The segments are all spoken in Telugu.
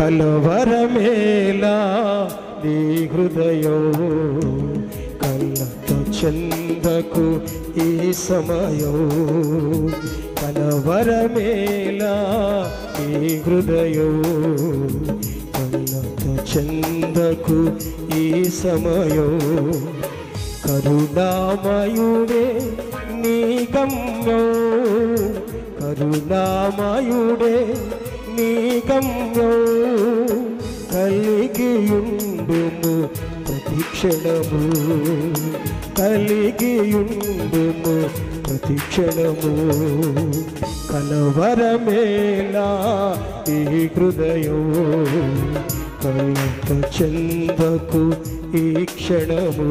కలవరమేలా నీ హృదయం కలత చందకు ఈ సమయం కలవరమేలా నీ హృదయం కలత చందకు ఈ సమయం కరుణామయుడే నీ గమ్యం కరుణామయుడే నీ గమ్యం కలిగియుండుము ప్రతిక్షణము కలిగియుండుము ప్రతిక్షణము కలవరమేలా ఈ హృదయం కలత చెందకు ఈ క్షణము.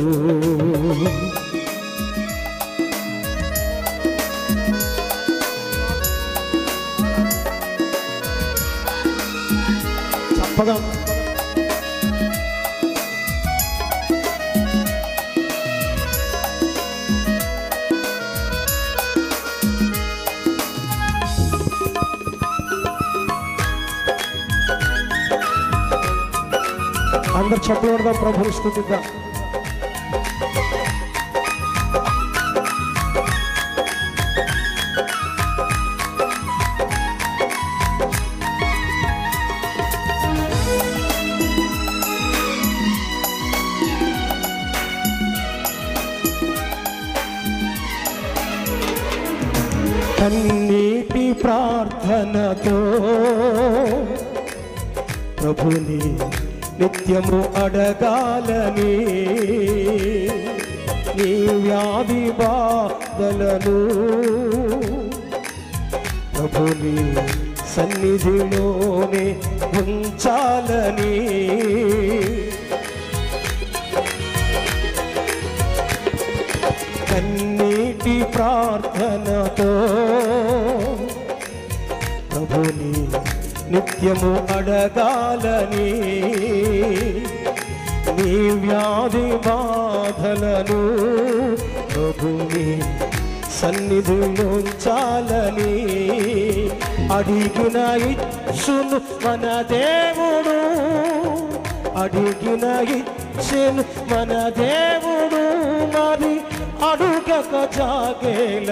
చప్పగా అందరు చెప్పకూడదా ప్రభుని స్థుతిద్దాం కన్నీటి ప్రార్థనతో ప్రభుని నిత్యము అడగాలని నీ వ్యాధి బాధలను ప్రభుని సన్నిధిలోనే ఉంచాలని ప్రార్థనతో ప్రభుని నిత్యము అడగాలని నీ వ్యాధి బాధలను ప్రభుని సన్నిధిలోంచాలని అడిగిన ఇచ్చును మన దేవుడు అడిగిన ఇచ్చును మన దేవుడు మరి అడుగక జాగేల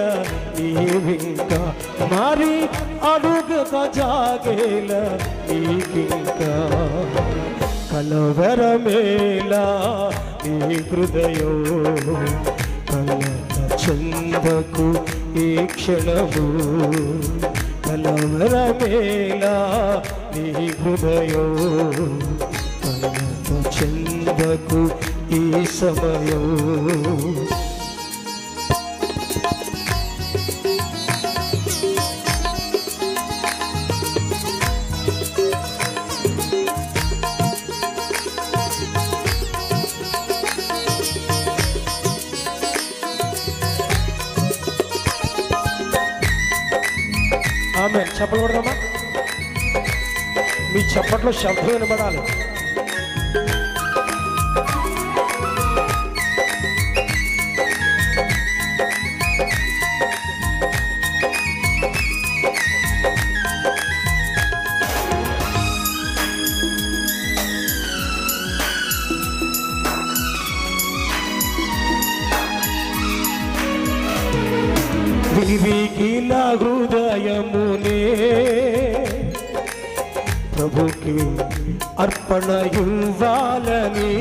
నీవింక మరి అడుగక జాగేల నీవింక కలవరమేలా నీ హృదయో కలత చందకు ఈ క్షణము. కలవరమేలా నీ హృదయో కలత చందకు ఈ సమయం ఆమె చెప్పలు కొడదామా మీ చప్పట్లో శబ్దం వినబడాలి. విరిగిన హృదయమునే ప్రభుకి అర్పణ ఇవ్వాలని.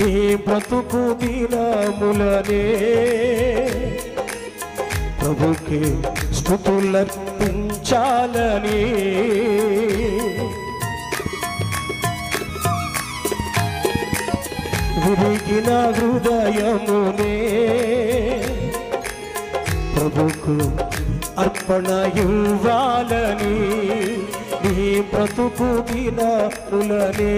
నీ బ్రతుకు దినములనే. ప్రభుకి స్థుతులర్పించాలని. విరిగిన హృదయమునే. ప్రభుకు అర్పణ ఇవ్వాలని నీ బ్రతుకు దినములనే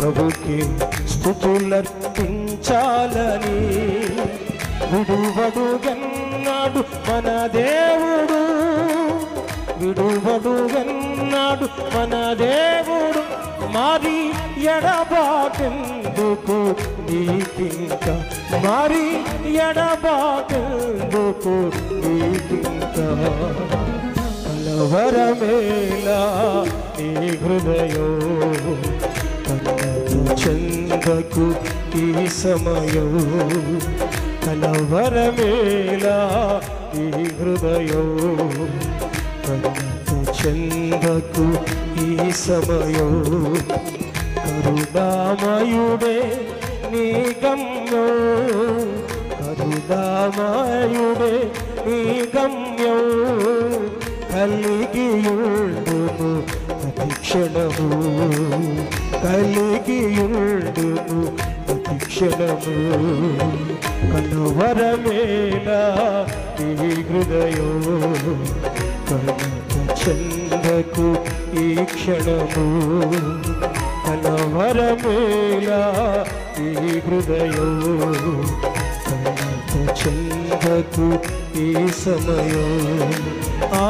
ప్రభుకి స్థుతులర్పించాలని విడువడుగన్నాడు మన దేవుడు? విడువడుగన్నాడు మన దేవుడు? మరి ఎడబాటెందుకు నీకింక? మరి ఎడబాటెందుకు నీకింక? కలవరమేలా నీ హృదయం కన్నత చందకు ఈ సమయం కలవరమేలా ఈ హృదయో చందకు ఈ సమయో కరుణామయుడే నీ గమ్యం కరుణామయుడే నీ గమ్యం కలిగియుండును ప్రతి క్షణము కలిగియుండును ప్రతి క్షణము కనువరమేలా ఈ హృదయం కనక చందకు ఈ హృదయం చెందకు ఈ సమయం. ఆ